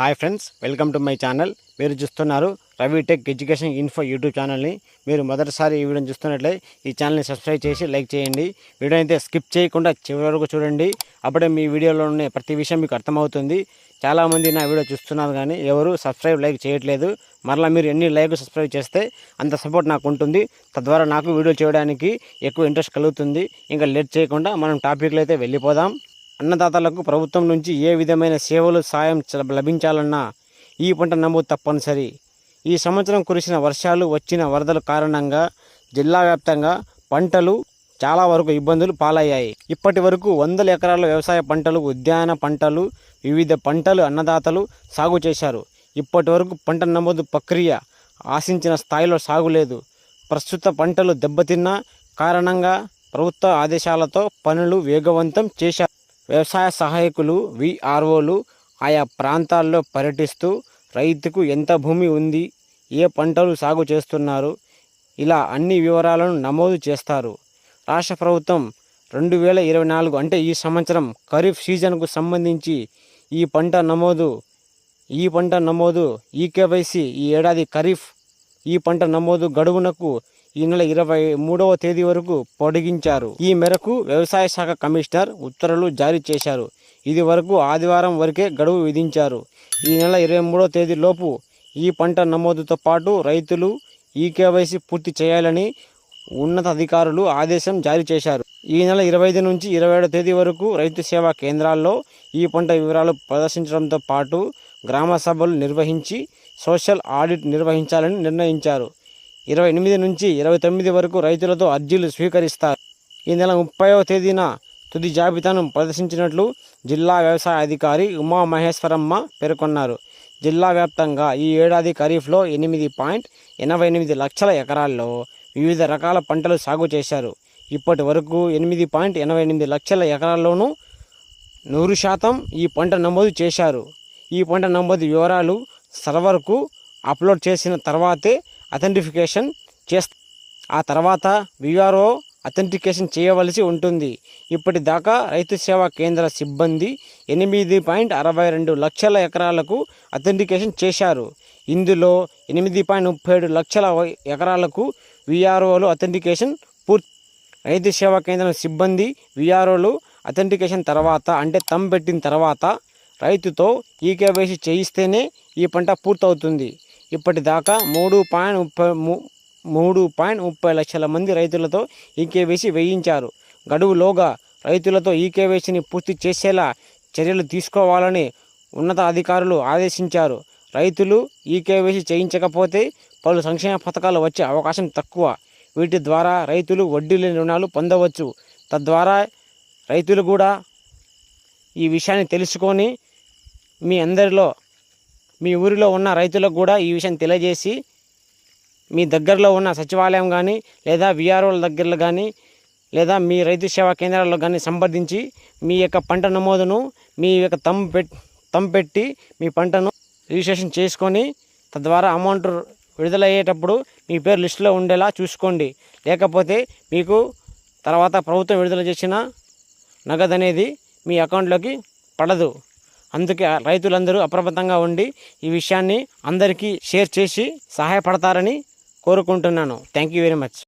Hi friends welcome to my channel. మీరు చూస్తున్నారు Ravi tech education info YouTube ఛానల్ని. మీరు మొదటిసారి ఈ వీడియోని చూస్తున్నట్లే ఈ ఛానల్ని సబ్స్క్రైబ్ చేసి లైక్ చేయండి. వీడియో అయితే స్కిప్ చేయకుండా చివరి వరకు చూడండి. అప్పుడే మీ వీడియోలో ఉన్న ప్రతి విషయం మీకు అర్థమవుతుంది. చాలామంది నా వీడియో చూస్తున్నారు కానీ ఎవరు సబ్స్క్రైబ్ లైక్ చేయట్లేదు. మరలా మీరు ఎన్ని లైక్ సబ్స్క్రైబ్ చేస్తే అంత సపోర్ట్ నాకు ఉంటుంది. తద్వారా నాకు వీడియో చేయడానికి ఎక్కువ ఇంట్రెస్ట్ కలుగుతుంది. ఇంకా లేట్ చేయకుండా మనం టాపిక్లో అయితే వెళ్ళిపోదాం. అన్నదాతలకు ప్రభుత్వం నుంచి ఏ విధమైన సేవలు సాయం చ- లభించాలన్నా ఈ పంట నమోదు తప్పనిసరి. ఈ సంవత్సరం కురిసిన వర్షాలు వచ్చిన వరదల కారణంగా జిల్లా వ్యాప్తంగా పంటలు చాలా వరకు ఇబ్బందులు పాలయ్యాయి. ఇప్పటి వరకు వందల ఎకరాల వ్యవసాయ పంటలు ఉద్యాన పంటలు వివిధ పంటలు అన్నదాతలు సాగు చేశారు. ఇప్పటి వరకు పంట నమోదు ప్రక్రియ ఆశించిన స్థాయిలో సాగులేదు ప్రస్తుత పంటలు దెబ్బతిన్న కారణంగా ప్రభుత్వ ఆదేశాలతో పనులు వేగవంతం చేశారు. వ్యవసాయ సహాయకులు విఆర్ఓలు ఆయా ప్రాంతాల్లో పర్యటిస్తూ రైతుకు ఎంత భూమి ఉంది ఏ పంటలు సాగు చేస్తున్నారు ఇలా అన్ని వివరాలను నమోదు చేస్తారు. రాష్ట్ర ప్రభుత్వం రెండు వేల ఇరవై నాలుగు అంటే ఈ సంవత్సరం ఖరీఫ్ సీజన్కు సంబంధించి ఈ పంట నమోదు ఈ పంట నమోదు ఈ కేవైసీ ఈ ఏడాది ఖరీఫ్ ఈ పంట నమోదు గడువునకు ఈ నెల ఇరవై మూడవ తేదీ వరకు పొడిగించారు. ఈ మేరకు వ్యవసాయ శాఖ కమిషనర్ ఉత్తర్వులు జారీ చేశారు. ఇది వరకు ఆదివారం వరకే గడువు విధించారు. ఈ నెల ఇరవై మూడవ తేదీ లోపు ఈ పంట నమోదుతో పాటు రైతులు ఈ కేవైసీ పూర్తి చేయాలని ఉన్నత అధికారులు ఆదేశం జారీ చేశారు. ఈ నెల ఇరవై ఐదు నుంచి ఇరవై ఏడవ తేదీ వరకు రైతు సేవా కేంద్రాల్లో ఈ పంట వివరాలు ప్రదర్శించడంతో పాటు గ్రామ సభలు నిర్వహించి సోషల్ ఆడిట్ నిర్వహించాలని నిర్ణయించారు. ఇరవై ఎనిమిది నుంచి ఇరవై తొమ్మిది వరకు రైతులతో అర్జీలు స్వీకరిస్తారు. ఈ నెల ముప్పైవ తేదీన తుది జాబితాను ప్రదర్శించినట్లు జిల్లా వ్యవసాయ అధికారి ఉమా మహేశ్వరమ్మ పేర్కొన్నారు. జిల్లా వ్యాప్తంగా ఈ ఏడాది ఖరీఫ్లో ఎనిమిది పాయింట్ ఎనభై ఎనిమిది లక్షల ఎకరాల్లో వివిధ రకాల పంటలు సాగు చేశారు. ఇప్పటి వరకు ఎనిమిది పాయింట్ ఎనభై ఎనిమిది లక్షల ఎకరాల్లోనూ నూరు శాతం ఈ పంట నమోదు చేశారు. ఈ పంట నమోదు వివరాలు సర్వర్కు అప్లోడ్ చేసిన తర్వాతే అథెంటిఫికేషన్ చేస్త ఆ తర్వాత విఆర్ఓ అథెంటికేషన్ చేయవలసి ఉంటుంది. ఇప్పటిదాకా రైతు సేవా కేంద్ర సిబ్బంది ఎనిమిది పాయింట్ అరవై రెండు లక్షల ఎకరాలకు అథెంటికేషన్ చేశారు. ఇందులో ఎనిమిది పాయింట్ ముప్పై ఏడు లక్షల ఎకరాలకు విఆర్ఓలు అథెంటికేషన్ పూర్తి రైతు సేవా కేంద్రం సిబ్బంది విఆర్ఓలు అథెంటికేషన్ తర్వాత అంటే తమ్ పెట్టిన తర్వాత రైతుతో ఈకేవైసీ చేయిస్తేనే ఈ పంట పూర్తవుతుంది. ఇప్పటిదాకా మూడు పాయింట్ ముప్పై మూడు పాయింట్ ముప్పై లక్షల మంది రైతులతో ఈకేవైసీ వేయించారు. గడువులోగా రైతులతో ఈకేవైసీని పూర్తి చేసేలా చర్యలు తీసుకోవాలని ఉన్నతాధికారులు ఆదేశించారు. రైతులు ఈకేవైసీ చేయించకపోతే పలు సంక్షేమ పథకాలు వచ్చే అవకాశం తక్కువ. వీటి ద్వారా రైతులు వడ్డీ లేని రుణాలు పొందవచ్చు. తద్వారా రైతులు కూడా ఈ విషయాన్ని తెలుసుకొని మీ అందరిలో మీ ఊరిలో ఉన్న రైతులకు కూడా ఈ విషయం తెలియజేసి మీ దగ్గరలో ఉన్న సచివాలయం కానీ లేదా విఆర్ఓల దగ్గరలో కానీ లేదా మీ రైతు సేవా కేంద్రాల్లో కానీ సంప్రదించి మీ యొక్క పంట నమోదును మీ యొక్క తమ్ పెట్ తమ్ పెట్టి మీ పంటను రిజిస్ట్రేషన్ చేసుకొని తద్వారా అమౌంట్ విడుదలయ్యేటప్పుడు మీ పేరు లిస్టులో ఉండేలా చూసుకోండి. లేకపోతే మీకు తర్వాత ప్రభుత్వం విడుదల చేసిన నగదు అనేది మీ అకౌంట్లోకి పడదు. అందుకే రైతులందరూ అప్రమత్తంగా ఉండి ఈ విషయాన్ని అందరికీ షేర్ చేసి సహాయపడతారని కోరుకుంటున్నాను. Thank you very much